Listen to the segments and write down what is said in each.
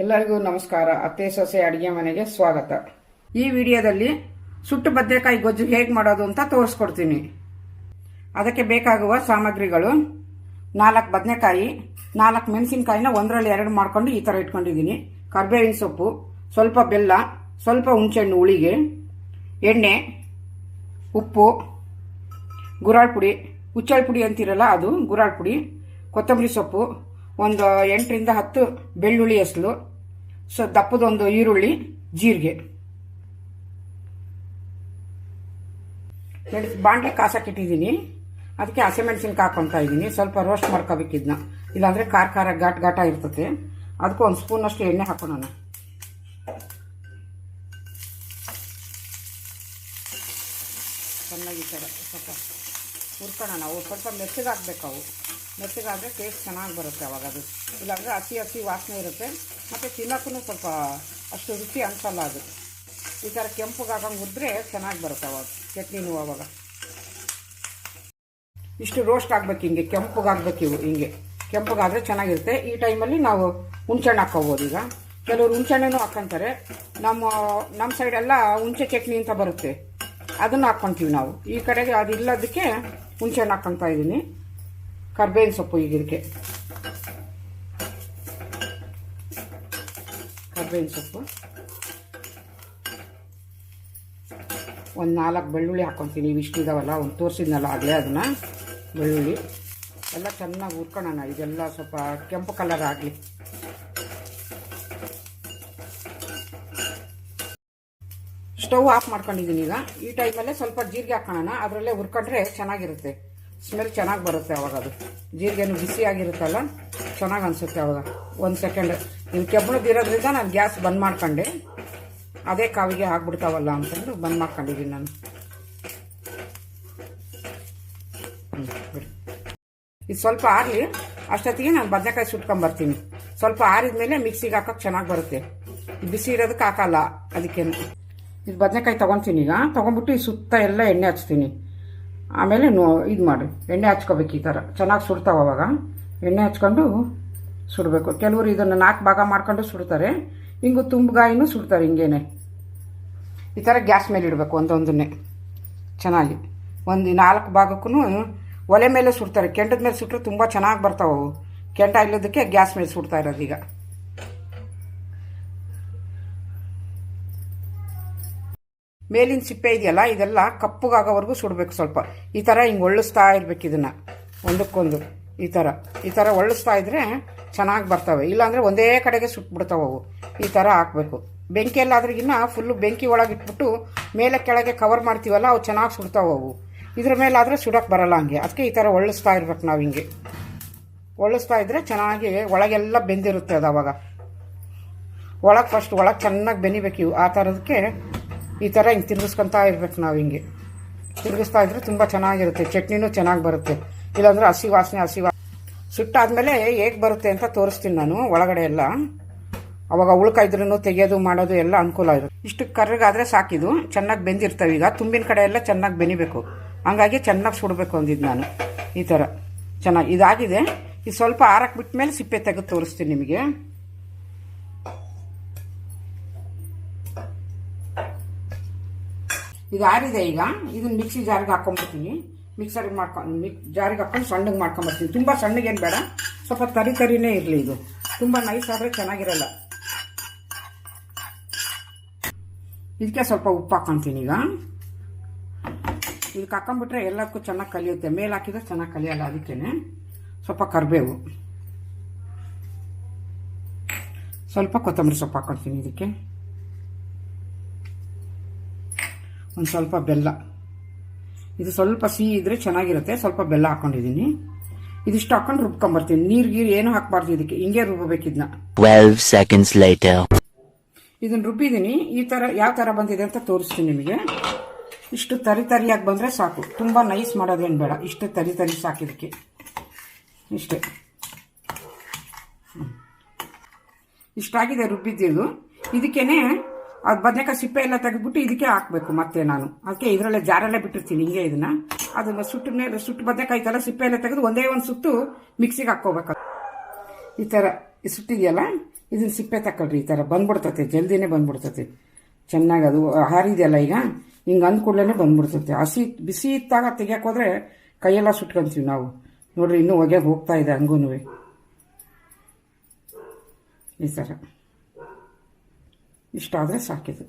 ಎಲ್ಲರಿಗೂ ನಮಸ್ಕಾರ. ಅತ್ತೆ, ಸೊಸೆ, ಅಡಿಗೆ ಮನೆಗೆ ಸ್ವಾಗತ. ಈ ವಿಡಿಯೋದಲ್ಲಿ ಸುಟ್ಟು ಬದನೆಕಾಯಿ ಗೊಜ್ಜು ಹೇಗೆ ಮಾಡೋದು ಅಂತ ತೋರಿಸ್ಕೊಡ್ತೀನಿ. ಅದಕ್ಕೆ ಬೇಕಾಗುವ ಸಾಮಗ್ರಿಗಳು. ನಾಲ್ಕು ಬದನೆಕಾಯಿ, ನಾಲ್ಕು ಮೆಣಸಿನ್ಕಾಯಿನ ಒಂದರಲ್ಲಿ ಎರಡು ಮಾಡ್ಕೊಂಡು ಈ ಥರ ಇಟ್ಕೊಂಡಿದ್ದೀನಿ. ಕರ್ಬೇವಿನ ಸೊಪ್ಪು, ಸ್ವಲ್ಪ ಬೆಲ್ಲ, ಸ್ವಲ್ಪ ಹುಣಸೆಹಣ್ಣು ಉಳಿಗೆ, ಎಣ್ಣೆ, ಉಪ್ಪು ಗುರಾಳ್ ಪುಡಿ ಹುಚ್ಚಳ್ ಪುಡಿ ಅಂತಿರಲ್ಲ ಅದು ಗುರಾಳ್ ಪುಡಿ ಕೊತ್ತಂಬರಿ ಸೊಪ್ಪು ಒಂದು ಎಂಟರಿಂದ ಹತ್ತು ಬೆಳ್ಳುಳ್ಳಿ ಹೆಸಲು ಸೊ, ದಪ್ಪದೊಂದು ಈರುಳ್ಳಿ, ಜೀರಿಗೆ. ಬಾಂಡ್ಲಿ ಕಾಸಕ್ಕಿಟ್ಟಿದ್ದೀನಿ ಅದಕ್ಕೆ ಹಸಿಮೆಣಸಿನ್ಕಾಯಿ ಹಾಕೊತಾ ಇದ್ದೀನಿ. ಸ್ವಲ್ಪ ರೋಸ್ಟ್ ಮಾಡ್ಕೋಬೇಕಿದ್ನ ಇಲ್ಲಾಂದರೆ ಖಾರ ಖಾರ ಘಾಟ್ ಘಾಟ ಇರ್ತದೆ ಅದಕ್ಕೆ ಒಂದು ಸ್ಪೂನಷ್ಟು ಎಣ್ಣೆ ಹಾಕೋಣ ಚೆನ್ನಾಗಿ ಈ ಸ್ವಲ್ಪ ಹುರ್ಕೋಣ ನಾವು ಸ್ವಲ್ಪ ಮೆತ್ತಗಾಗಬೇಕು ಅವು. ಮೆತ್ತಗಾದರೆ ಟೇಸ್ಟ್ ಚೆನ್ನಾಗಿ ಬರುತ್ತೆ ಅವಾಗ ಅದು. ಇಲ್ಲಾಂದರೆ ಹಸಿ ಹಸಿ ವಾಸನೆ ಇರುತ್ತೆ. ಮತ್ತು ತಿನ್ನೋಕ್ಕೂ ಸ್ವಲ್ಪ ಅಷ್ಟು ರುಚಿ ಅನಿಸಲ್ಲ ಅದು. ಈ ಥರ ಕೆಂಪುಗಾಗಂಗೆ ಹುರಿದ್ರೆ ಚೆನ್ನಾಗಿ ಬರುತ್ತೆ ಅವಾಗ, ಚಟ್ನಿನೂ ಅವಾಗ. ಇಷ್ಟು ರೋಸ್ಟ್ ಆಗ್ಬೇಕು ಹಿಂಗೆ ಕೆಂಪುಗಾಗಬೇಕು ಇವು ಹಿಂಗೆ. ಕೆಂಪುಗಾದರೆ ಚೆನ್ನಾಗಿರುತ್ತೆ. ಈ ಟೈಮಲ್ಲಿ ನಾವು ಹುಣ್ಸೆಹಣ್ಣು ಹಾಕ್ಕೋಬೋದು ಈಗ. ಕೆಲವರು ಹುಣ್ಸೆಹಣ್ಣು ಹಾಕ್ಕೊಂತಾರೆ. ನಮ್ಮ ನಮ್ಮ ಸೈಡೆಲ್ಲ ಹುಣಸೆ ಚಟ್ನಿ ಅಂತ ಬರುತ್ತೆ. ಅದನ್ನು ಹಾಕ್ಕೊತೀವಿ ನಾವು. ಈ ಕಡೆಗೆ ಅದಿಲ್ಲದಕ್ಕೆ ಹುಣ್ಸೆಹಣ್ಣು ಹಾಕ್ಕೊತಾ ಇದ್ದೀನಿ ಕರ್ಬೇವಿನ ಸೊಪ್ಪು ಈಗ ಇದಕ್ಕೆ. ಕರ್ಬೇವಿನ ಸೊಪ್ಪು. ಒಂದು ನಾಲ್ಕು ಬೆಳ್ಳುಳ್ಳಿ ಹಾಕ್ಕೊತೀನಿ ಇಷ್ಟಿದಾವಲ್ಲ ಒಂದು ತೋರಿಸಿದ್ನಲ್ಲ ಆಗಲೇ ಅದನ್ನು. ಬೆಳ್ಳುಳ್ಳಿ. ಎಲ್ಲ ಚೆನ್ನಾಗಿ ಹುರ್ಕೊಳ್ಳೋಣ ಇದೆಲ್ಲ ಸ್ವಲ್ಪ ಕೆಂಪು ಕಲರ್ ಆಗಲಿ. ಸ್ಟವ್ ಆಫ್ ಮಾಡ್ಕೊಂಡಿದ್ದೀನಿ ಈಗ. ಈ ಟೈಮಲ್ಲೇ ಸ್ವಲ್ಪ ಜೀರಿಗೆ ಹಾಕೋಣ ಅದರಲ್ಲೇ ಹುರ್ಕೊಂಡ್ರೆ ಚೆನ್ನಾಗಿರುತ್ತೆ. ಸ್ಮೆಲ್ ಚೆನ್ನಾಗಿ ಬರುತ್ತೆ ಅವಾಗ ಅದು. ಜೀರಿಗೆನು ಬಿಸಿಯಾಗಿರುತ್ತಲ್ಲ ಚೆನ್ನಾಗಿ ಅನಿಸುತ್ತೆ ಅವಾಗ. ಒಂದು ಸೆಕೆಂಡ್ ಇದು ಕೆಬ್ಬಣದಿರೋದ್ರಿಂದ ನಾನು ಗ್ಯಾಸ್ ಬಂದ್ ಮಾಡ್ಕೊಂಡೆ. ಅದೇ ಕಾವಿಗೆ ಆಗ್ಬಿಡ್ತಾವಲ್ಲ ಅಂತಂದು ಬಂದ್ ಮಾಡ್ಕೊಂಡಿದ್ದೀನಿ ನಾನು. ಇದು ಸ್ವಲ್ಪ ಆರಲಿ ಅಷ್ಟೊತ್ತಿಗೆ ನಾನು ಬದನೆಕಾಯಿ ಸುಟ್ಕೊಂಬರ್ತೀನಿ. ಸ್ವಲ್ಪ ಆರಿದ ಮೇಲೆ ಮಿಕ್ಸಿಗೆ ಹಾಕೋಕೆ ಚೆನ್ನಾಗಿ ಬರುತ್ತೆ. ಬಿಸಿ ಇರೋದಕ್ಕೆ ಹಾಕಲ್ಲ, ಅದಕ್ಕೇನು. ಇದು ಬದನೆಕಾಯಿ ತೊಗೊತೀನಿ ಈಗ. ತೊಗೊಂಬಿಟ್ಟು ಈ ಸುತ್ತ ಎಲ್ಲ ಎಣ್ಣೆ ಹಚ್ತೀನಿ. ಆಮೇಲೆ ನೋ ಇದು ಮಾಡಿ. ಎಣ್ಣೆ ಹಚ್ಕೋಬೇಕು ಈ ಥರ ಚೆನ್ನಾಗಿ ಸುಡ್ತಾವೆ ಅವಾಗ. ಎಣ್ಣೆ ಹಚ್ಕೊಂಡು ಸುಡಬೇಕು. ಕೆಲವರು ಇದನ್ನು ನಾಲ್ಕು ಭಾಗ ಮಾಡ್ಕೊಂಡು ಸುಡ್ತಾರೆ. ಹಿಂಗು ತುಂಬಗಾಯಿನೂ ಸುಡ್ತಾರೆ ಹಿಂಗೇನೆ. ಈ ಥರ ಗ್ಯಾಸ್ ಮೇಲೆ ಇಡಬೇಕು ಒಂದೊಂದನ್ನೇ. ಚೆನ್ನಾಗಿ. ಒಂದು ನಾಲ್ಕು ಭಾಗಕ್ಕೂ ಒಲೆ ಮೇಲೆ ಸುಡ್ತಾರೆ. ಕೆಂಟದ ಮೇಲೆ ಸುಟ್ಟರೆ ತುಂಬ ಚೆನ್ನಾಗಿ ಬರ್ತಾವೆ ಅವು. ಕೆಂಡ ಇಲ್ಲದಕ್ಕೆ ಗ್ಯಾಸ್ ಮೇಲೆ ಸುಡ್ತಾ ಇರೋದು ಈಗ. ಮೇಲಿನ ಸಿಪ್ಪೆ ಇದೆಯಲ್ಲ, ಇದೆಲ್ಲ ಕಪ್ಪಗಾಗೋವರೆಗೂ ಸುಡಬೇಕು ಸ್ವಲ್ಪ. ಈ ಥರ ಹಿಂಗೆ ಒಳ್ಳಿಸ್ತಾ ಇರಬೇಕು ಇದನ್ನು. ಒಂದಕ್ಕೊಂದು. ಈ ಥರ ಈ ಥರ ಒಳ್ಳಿಸ್ತಾ ಇದ್ರೆ ಚೆನ್ನಾಗಿ ಬರ್ತವೆ. ಇಲ್ಲಾಂದರೆ ಒಂದೇ ಕಡೆಗೆ ಸುಟ್ಬಿಡ್ತಾವೆ ಅವು. ಈ ಥರ ಹಾಕಬೇಕು. ಬೆಂಕಿಯಲ್ಲಾದ್ರಿಗಿನ್ನ ಫುಲ್ಲು ಬೆಂಕಿ ಒಳಗೆ ಇಟ್ಬಿಟ್ಟು ಮೇಲೆ ಕೆಳಗೆ ಕವರ್ ಮಾಡ್ತೀವಲ್ಲ, ಅವು ಚೆನ್ನಾಗಿ ಸುಡ್ತಾವೆ ಅವು. ಇದ್ರ ಮೇಲಾದರೆ ಸುಡೋಕೆ ಬರಲ್ಲ ಹಂಗೆ. ಅದಕ್ಕೆ ಈ ಥರ ಒಳ್ಳಿಸ್ತಾ ಇರ್ಬೇಕು ನಾವು ಹಿಂಗೆ. ಒಳ್ಳಿಸ್ತಾ ಇದ್ರೆ ಚೆನ್ನಾಗಿ ಒಳಗೆಲ್ಲ ಬೆಂದಿರುತ್ತೆ ಅದು ಅವಾಗ. ಒಳಗೆ ಫಸ್ಟ್ ಒಳಗೆ ಚೆನ್ನಾಗಿ ಬೆನಿಬೇಕು ಆ ಥರದಕ್ಕೆ ಈ ಥರ ಹಿಂಗೆ ತಿರುಗಿಸ್ಕೊತಾ ಇರ್ಬೇಕು ನಾವು ಹಿಂಗೆ. ತಿರುಗಿಸ್ತಾ ಇದ್ರೆ ತುಂಬ ಚೆನ್ನಾಗಿರುತ್ತೆ. ಚಟ್ನಿನೂ ಚೆನ್ನಾಗಿ ಬರುತ್ತೆ. ಇಲ್ಲಾಂದರೆ ಹಸಿ ವಾಸನೆ, ಹಸಿ ವಾ ಸುಟ್ಟಾದ್ಮೇಲೆ ಹೇಗೆ ಬರುತ್ತೆ ಅಂತ ತೋರಿಸ್ತೀನಿ ನಾನು ಒಳಗಡೆ ಎಲ್ಲ. ಅವಾಗ ಉಳ್ಕಾಯ್ದ್ರೂ ತೆಗೆಯೋದು, ಮಾಡೋದು ಎಲ್ಲ ಅನುಕೂಲ ಇರುತ್ತೆ. ಇಷ್ಟು ಕರ್ರಗಾದರೆ ಸಾಕಿದು ಚೆನ್ನಾಗಿ ಬೆಂದಿರ್ತವೆ ಈಗ. ತುಂಬಿನ ಕಡೆ ಎಲ್ಲ ಚೆನ್ನಾಗಿ ಬೆನಿಬೇಕು. ಹಂಗಾಗಿ ಚೆನ್ನಾಗಿ ಸುಡಬೇಕು ಅಂದಿದ್ದು ನಾನು. ಈ ಥರ ಚೆನ್ನಾಗಿ ಇದಾಗಿದೆ. ಇದು ಸ್ವಲ್ಪ ಆರಕ್ಕೆ ಬಿಟ್ಟ ಮೇಲೆ ಸಿಪ್ಪೆ ತೆಗೆದು ತೋರಿಸ್ತೀನಿ ನಿಮಗೆ. ಇದು ಆರಿದೆ ಈಗ. ಇದನ್ನ ಮಿಕ್ಸಿ ಜಾರಿಗೆ ಹಾಕೊಂಡ್ಬಿಡ್ತೀನಿ. ಮಿಕ್ಸರ್ಗೆ ಮಾಡ್ಕೊಂಡು ಮಿಕ್ ಜಾರಿಗೆ ಹಾಕೊಂಡು ಸಣ್ಣಗೆ ಮಾಡ್ಕೊಂಬರ್ತೀನಿ ತುಂಬ ಸಣ್ಣಗೇನು ಬೇಡ. ಸ್ವಲ್ಪ ತರಿ ತರಿನೇ ಇರಲಿ ಇದು. ತುಂಬ ನೈಸ್ ಆದರೆ ಚೆನ್ನಾಗಿರಲ್ಲ. ಇದಕ್ಕೆ ಸ್ವಲ್ಪ ಉಪ್ಪು ಹಾಕ್ಕೊಂತೀನಿ ಈಗ. ಇದಕ್ಕೆ ಹಾಕೊಂಡ್ಬಿಟ್ರೆ ಎಲ್ಲದಕ್ಕೂ ಚೆನ್ನಾಗಿ ಕಲಿಯುತ್ತೆ. ಮೇಲೆ ಹಾಕಿದ್ರೆ ಚೆನ್ನಾಗಿ ಕಲಿಯಲ್ಲ ಅದಕ್ಕೇನೆ. ಸ್ವಲ್ಪ ಕರಿಬೇವು. ಸ್ವಲ್ಪ ಕೊತ್ತಂಬರಿ ಸೊಪ್ಪು ಹಾಕೋತೀನಿ ಇದಕ್ಕೆ. ಒಂದು ಸ್ವಲ್ಪ ಬೆಲ್ಲ. ಇದು ಸ್ವಲ್ಪ ಸಿಹಿ ಇದ್ರೆ ಚೆನ್ನಾಗಿರುತ್ತೆ. ಸ್ವಲ್ಪ ಬೆಲ್ಲ ಹಾಕೊಂಡಿದ್ದೀನಿ. ಇದಿಷ್ಟು ಹಾಕೊಂಡು ರುಬ್ಕೊಂಬರ್ತೀನಿ. ನೀರು ಗೀರು ಏನು ಹಾಕಬಾರ್ದು ಇದಕ್ಕೆ. ಹಿಂಗೆ ರುಬ್ಬಬೇಕಿದ್ನ 12 ಸೆಕೆಂಡ್ಸ್ later. ಇದನ್ನು ರುಬ್ಬಿದ್ದೀನಿ. ಈ ಥರ ಯಾವ ಥರ ಬಂದಿದೆ ಅಂತ ತೋರಿಸ್ತೀನಿ ನಿಮಗೆ. ಇಷ್ಟು ತರಿ ತರಿಯಾಗಿ ಬಂದರೆ ಸಾಕು. ತುಂಬ ನೈಸ್ ಮಾಡೋದೇನು ಬೇಡ. ಇಷ್ಟು ತರಿ ತರಿ ಸಾಕು ಇದಕ್ಕೆ. ಇಷ್ಟೇ. ಇಷ್ಟಾಗಿದೆ ರುಬ್ಬಿದ್ದಿದ್ದು ಇದಕ್ಕೇನೆ ಅದು ಬದನೆಕಾಯಿ ಸಿಪ್ಪೆ ಎಲ್ಲ ತೆಗೆದ್ಬಿಟ್ಟು ಇದಕ್ಕೆ ಹಾಕಬೇಕು ಮತ್ತೆ ನಾನು. ಅದಕ್ಕೆ ಇದರಲ್ಲೇ ಜಾರಲ್ಲೇ ಬಿಟ್ಟಿರ್ತೀನಿ ಹಿಂಗೆ ಇದನ್ನ. ಅದನ್ನ ಸುಟ್ಟು ಮೇಲೆ ಸುಟ್ಟು ಬದನೆಕಾಯಿ ತರ ಸಿಪ್ಪೆ ಎಲ್ಲ ತೆಗೆದು ಒಂದೇ ಒಂದು ಸುತ್ತು ಮಿಕ್ಸಿಗೆ ಹಾಕ್ಕೋಬೇಕು. ಈ ಥರ ಸುಟ್ಟಿದೆಯಲ್ಲ ಇದನ್ನ ಸಿಪ್ಪೆ ತಗೊಳ್ರಿ ಈ ಥರ ಬಂದ್ಬಿಡ್ತತೆ, ಜಲ್ದಿನೇ ಬಂದ್ಬಿಡ್ತತೆ. ಚೆನ್ನಾಗಿ ಅದು ಹಾರಿದೆಯಲ್ಲ ಈಗ, ಹಿಂಗೆ ಅಂದ ಕೂಡಲೇ ಬಂದ್ಬಿಡ್ತತೆ. ಹಸಿ, ಬಿಸಿ ಇತ್ತಾಗ ತೆಗಿಯಕ್ಕೆ ಹೋದ್ರೆ ಕೈಯೆಲ್ಲ ಸುಟ್ಕೊಂತೀವಿ ನಾವು. ನೋಡ್ರಿ ಇನ್ನೂ ಹೊಗೆ ಹೋಗ್ತಾ ಇದೆ ಹಂಗೂ ಈ ಥರ ಇಷ್ಟಾದರೆ ಸಾಕಿದೆ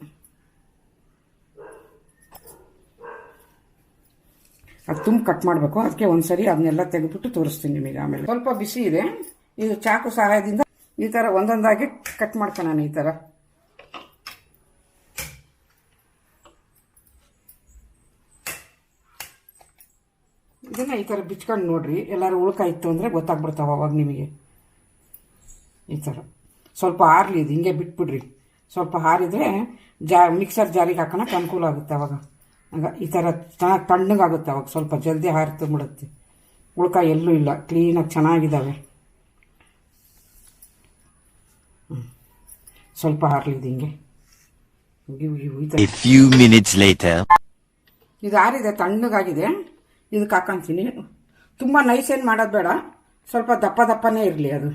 ಅದು ತುಂಬ ಕಟ್ ಮಾಡಬೇಕು ಅದಕ್ಕೆ ಒಂದ್ಸರಿ ಅದನ್ನೆಲ್ಲ ತೆಗೆದ್ಬಿಟ್ಟು ತೋರಿಸ್ತೀನಿ ನಿಮಗೆ ಆಮೇಲೆ ಸ್ವಲ್ಪ ಬಿಸಿ ಇದೆ ಇದು ಚಾಕು ಸಹಾಯದಿಂದ ಈ ಥರ ಒಂದೊಂದಾಗಿ ಕಟ್ ಮಾಡ್ಕೊಳ್ಳೋಣ ಈ ಥರ ಇದನ್ನ ಈ ಥರ ಬಿಚ್ಕೊಂಡು ನೋಡ್ರಿ ಎಲ್ಲರೂ ಉಳ್ಕಾಯಿತ್ತು ಅಂದರೆ ಗೊತ್ತಾಗ್ಬಿಡ್ತಾವ ಅವಾಗ ನಿಮಗೆ ಈ ಥರ ಸ್ವಲ್ಪ ಆರ್ಲಿ ಇದು ಹಿಂಗೆ ಬಿಟ್ಬಿಡ್ರಿ ಸ್ವಲ್ಪ ಹಾರಿದರೆ ಜಾ ಮಿಕ್ಸರ್ ಜಾರಿಗೆ ಹಾಕೋಣಕ್ಕೆ ಅನುಕೂಲ ಆಗುತ್ತೆ ಅವಾಗ. ಆಗ ಈ ಥರ ಚೆನ್ನಾಗಿ ತಣ್ಣಗಾಗುತ್ತೆ ಅವಾಗ ಸ್ವಲ್ಪ ಜಲ್ದಿ ಹಾರಿತು ಬಿಡುತ್ತೆ ಉಳ್ಕ ಎಲ್ಲೂ ಇಲ್ಲ. ಕ್ಲೀನಾಗಿ ಚೆನ್ನಾಗಿದ್ದಾವೆ. ಸ್ವಲ್ಪ ಹಾರಲಿದ್ದು ಹಿಂಗೆ. ಇದು ಆರಿದೆ ತಣ್ಣಗಾಗಿದೆ. ಇದಕ್ಕೆ ಹಾಕೊಂತೀನಿ. ತುಂಬ ನೈಸ್ ಏನು ಮಾಡೋದು ಬೇಡ. ಸ್ವಲ್ಪ ದಪ್ಪ ದಪ್ಪನೇ ಇರಲಿ ಅದು.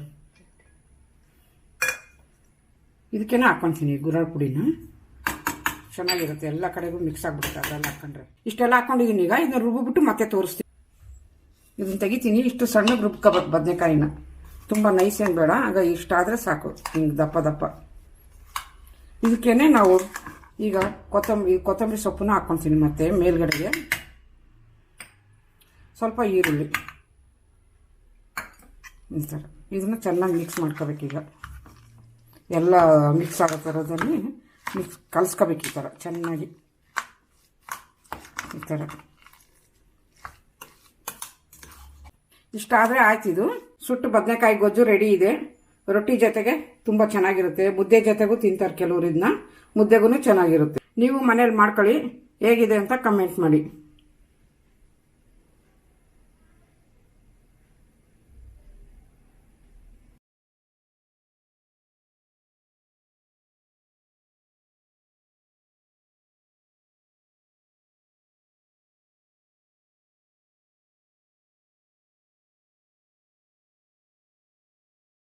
ಇದಕ್ಕೇನೆ ಹಾಕೊಂತೀನಿ ಗುರಾಳ್ ಪುಡಿನ. ಚೆನ್ನಾಗಿರುತ್ತೆ, ಎಲ್ಲ ಕಡೆಗೂ ಮಿಕ್ಸ್ ಆಗಿಬಿಡುತ್ತೆ ಅದೆಲ್ಲ ಹಾಕೊಂಡ್ರೆ. ಇಷ್ಟೆಲ್ಲ ಹಾಕೊಂಡಿದ್ದೀನಿ, ಈಗ ಇದನ್ನ ರುಬ್ಬಿಬಿಟ್ಟು ಮತ್ತೆ ತೋರಿಸ್ತೀನಿ. ಇದನ್ನ ತೆಗಿತೀನಿ, ಇಷ್ಟು ಸಣ್ಣ ರುಬ್ಕೋಬೇಕು ಬದನೆಕಾಯಿನ. ತುಂಬ ನೈಸ್ ಏನು ಬೇಡ, ಆಗ ಇಷ್ಟಾದರೆ ಸಾಕು, ಹಿಂಗೆ ದಪ್ಪ ದಪ್ಪ. ಇದಕ್ಕೇನೆ ನಾವು ಈಗ ಕೊತ್ತಂಬರಿ ಕೊತ್ತಂಬರಿ ಸೊಪ್ಪನ್ನ ಹಾಕ್ಕೊತೀನಿ ಮತ್ತೆ ಮೇಲ್ಗಡೆಗೆ. ಸ್ವಲ್ಪ ಈರುಳ್ಳಿ. ಈ ಇದನ್ನು ಚೆನ್ನಾಗಿ ಮಿಕ್ಸ್ ಮಾಡ್ಕೋಬೇಕೀಗ. ಎಲ್ಲ ಮಿಕ್ಸ್ ಆಗೋ ಥರದಲ್ಲಿ ಮಿಕ್ಸ್ ಕಲಿಸ್ಕೋಬೇಕು ಈ ಥರ, ಚೆನ್ನಾಗಿ. ಈ ಥರ. ಇಷ್ಟಾದರೆ ಆಯ್ತಿದು ಸುಟ್ಟು ಬದನೆಕಾಯಿ ಗೊಜ್ಜು ರೆಡಿ ಇದೆ. ರೊಟ್ಟಿ ಜೊತೆಗೆ ತುಂಬ ಚೆನ್ನಾಗಿರುತ್ತೆ. ಮುದ್ದೆ ಜೊತೆಗೂ ತಿಂತಾರೆ ಕೆಲವರು ಇದನ್ನ ಮುದ್ದೆಗೂ ಚೆನ್ನಾಗಿರುತ್ತೆ. ನೀವು ಮನೇಲಿ ಮಾಡ್ಕೊಳ್ಳಿ. ಹೇಗಿದೆ ಅಂತ ಕಮೆಂಟ್ ಮಾಡಿ.